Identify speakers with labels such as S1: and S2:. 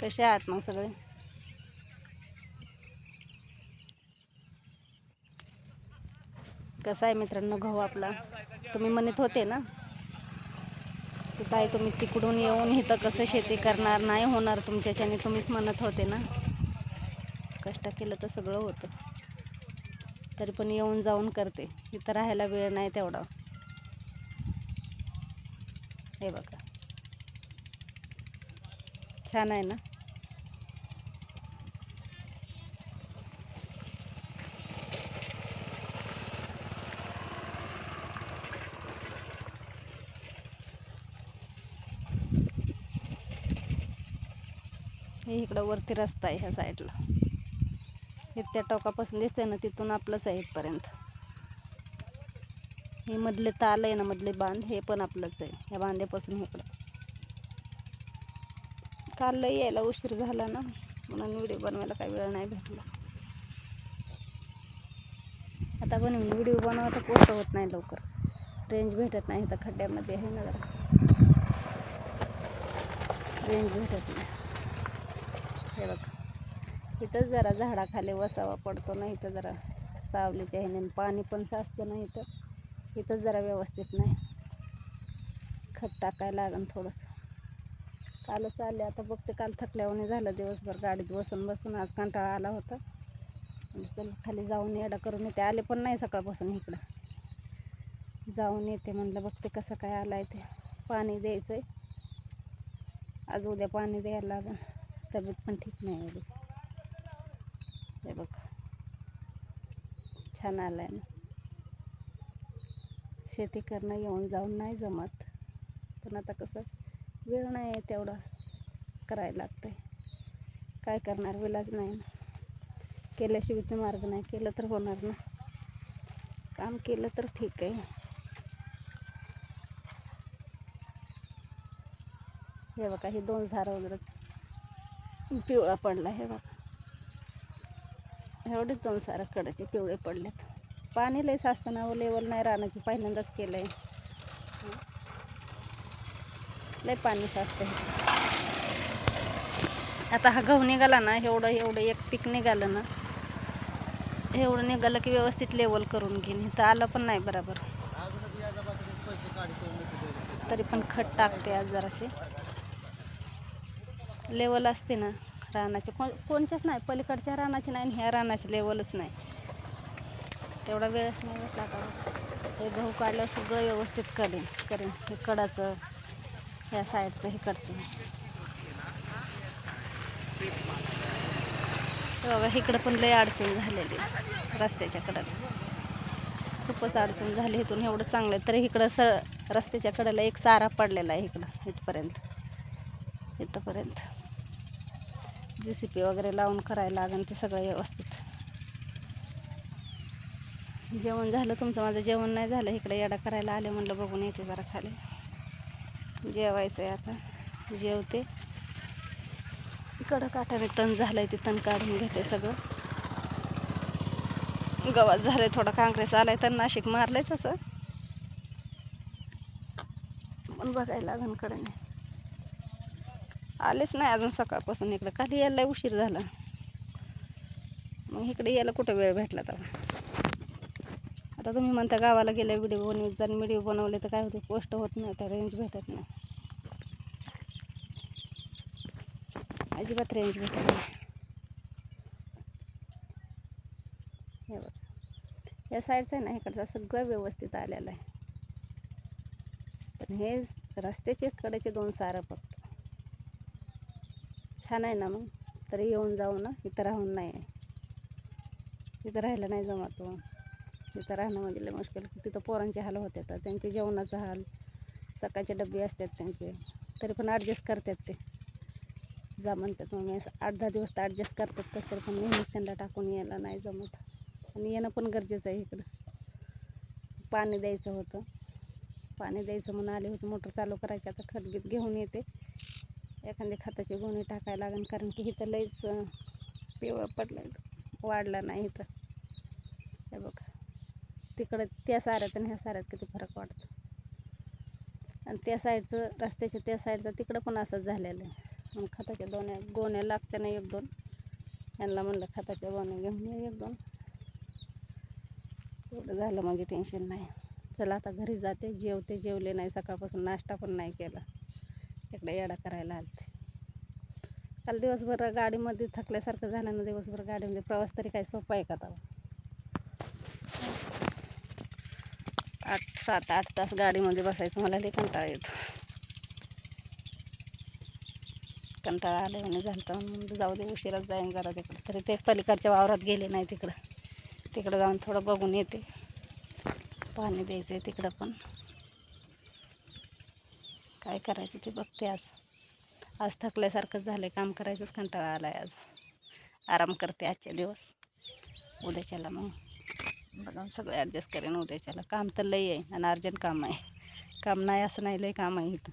S1: कसे आहात मग सगळे? कसा आहे मित्रांनो गहू आपला? तुम्ही म्हणत होते ना? की ताई तुम्ही तिकडून येऊन इथं कसं शेती करणार? नाही होणार तुमच्याच्याने तुम्हीच म्हणत होते ना? कष्ट केलं तर सगळं होतं. तरी पण येऊन जाऊन करते. इथं राहायला वेळ नाही तेवढा. हे बघा. छान आहे ना. हे इकडं वरती रस्ता आहे ह्या साईडला. हे त्या टोकापासून दिसतंय ना तिथून आपलंच आहे इथपर्यंत. हे मधले ताल आहे ना मधले बांध हे पण आपलंच आहे. ह्या बांध्यापासून इकडं. काल लई यायला उशीर झाला ना. म्हणून व्हिडिओ बनवायला काही वेळ नाही भेटला. आता पण व्हिडिओ बनवा तर पोस्ट होत नाही लवकर. रेंज भेटत नाही तर खड्ड्यामध्ये आहे ना जरा. रेंज भेटत नाही. हे बघा. इथंच जरा झाडाखाली वसावा पडतो ना इथं जरा सावलीच्या ह्याने पाणी पण साचतं ना इथं. इथंच जरा व्यवस्थित नाही. खत टाकायला लागन थोडंसं. कालच आले. आता बघते काल थकल्यावर झालं दिवसभर गाडीत बसून बसून. आज कंटाळा आला होता. म्हणजे चल खाली जाऊन येडा करून येते. आले पण नाही सकाळपासून इकडं. जाऊन येते म्हणलं बघते कसं काय आलं आहे ते. पाणी द्यायचं आहे आज उद्या पाणी द्यायला लागेल तब्येत पण ठीक नाही एवढी हे बघ. छान आलं आहे ना. शेती करणं येऊन जाऊन नाही जमत. पण आता कसं वेळ नाही आहे तेवढा करायला लागतंय. काय करणार विलाज नाही ना. केल्याशिवाय ते मार्ग नाही केलं तर होणार ना. काम केलं तर ठीक आहे. हे बघा हे दोन झाडं वगैरे. पिवळा पडला हे बघा. एवढेच दोन सारं कडाचे पिवळे पडलेत. पाणी लय साचताना लेवल नाही राहण्याची. पहिल्यांदाच केलं आहे लय पाणी साचतं हे आता हा गहू निघाला ना एवढं एवढं एक पीक निघालं ना एवढं निघालं की व्यवस्थित लेवल करून घेईन. इथं आलं पण नाही बरोबर. तरी पण खत टाकते आज जरासे लेवल असते ना रानाचे. कोण कोणच्याच नाही पलीकडच्या रानाची नाही आणि ह्या रानाची लेवलच नाही. तेवढा वेळच नाही भेटला का? हे गहू काढल्यावर सगळं व्यवस्थित करेन करेन. हे कडाचं ह्या साईडचं हे करते बाबा इकडं पण लय अडचण झालेली रस्त्याच्या कडेला. खूपच अडचण झाली इथून एवढं चांगलं आहे. तरी इकडं स रस्त्याच्या कडेला एक सारा पडलेला आहे इकडं इथपर्यंत. इथंपर्यंत. जे सी पी वगैरे लावून करायला लागेल ते सगळं व्यवस्थित. जेवण झालं तुमचं माझं जेवण नाही झालं इकडे येडा करायला आले म्हणलं बघून येते जरा खाली. जेवायचं आहे आता. जेवते. इकडं काठाने तण झालं आहे ते तण काढून घेते सगळं. गवत झालंय थोडा काँग्रेस आहे तर नाशिक मारलं आहे तसं. पण बघायला लागनकडे नाही आलेच नाही अजून सकाळपासून इकडं. खाली यायला उशीर झाला. मग इकडे यायला कुठं वेळ भेटला तर आता तुम्ही म्हणता गावाला गेल्या व्हिडिओ बनवत जर व्हिडिओ बनवले तर काय होते? पोस्ट होत नाही तर रेंज भेटत नाही. अजिबात रेंज भेटत नाही. हे या साईडचं आहे ना इकडचं सगळं व्यवस्थित आलेलं आहे. पण हे रस्त्याचे कडेचे दोन सारं फक्त. छान आहे ना मग? तरी येऊन जाऊ ना इथं राहून नाही आहे. इथं राहायला नाही जमत हो. तिथं राहणं म्हणजे लय मुश्किल. तिथं पोरांचे हाल होत येतात त्यांचे जेवणाचा हाल सकाळचे डबे असतात त्यांचे. तरी पण ॲडजस्ट करतात ते. जा म्हणतात मग मी असं आठ दहा दिवस तर ॲडजस्ट करतात कसं तरी पण नेहमीच त्यांना टाकून यायला नाही जमत. आणि येणं पण गरजेचं आहे इकडं. पाणी द्यायचं होतं. पाणी द्यायचं म्हणून आले होते मोटर चालू करायची. आता खतगीत घेऊन येते. एखादी खताची गोणी टाकायला लागेल कारण की इथं लईच पिवळं पडलं वाढलं नाही इथं. हे बघा. तिकडं त्या साऱ्यात आणि ह्या साऱ्यात किती फरक वाटतो. आणि त्या साईडचं रस्त्याच्या त्या साईडचं तिकडं पण असंच झालेलं आहे. मग खताच्या दोन गोण्या लागत्या ना एक दोन. यांना म्हणलं खताच्या गोण्या घेऊन ये एक दोन. एवढं झालं म्हणजे टेन्शन नाही. चला आता घरी जाते जेवते जेवले नाही सकाळपासून नाश्ता पण नाही केला. इकडे येडा करायला आलते. काल दिवसभर गाडीमध्ये थकल्यासारखं झालं ना दिवसभर गाडीमध्ये प्रवास तरी काय सोपा आहे का तेव्हा आठ सात आठ तास गाडीमध्ये बसायचं मला लई कंटाळा येतो. कंटाळा आलं म्हणे झालं तर जाऊ दे उशिराच जाईन जरा तिकडं तरी ते पलीकडच्या वावरात गेले नाही तिकडं. तिकडं जाऊन थोडं बघून येते. पाणी द्यायचं आहे तिकडं पण. काय करायचं ते बघते आज. आज थकल्यासारखंच झालं काम करायचंच कंटाळा आला आहे आज. आराम करते आजचे दिवस. उद्याच्याला मग. बघा सगळं ॲडजस्ट करेन उद्याच्याला. काम तर लई आहे. आणि अर्जंट काम आहे. काम नाही असं नाही लई काम आहे इथं.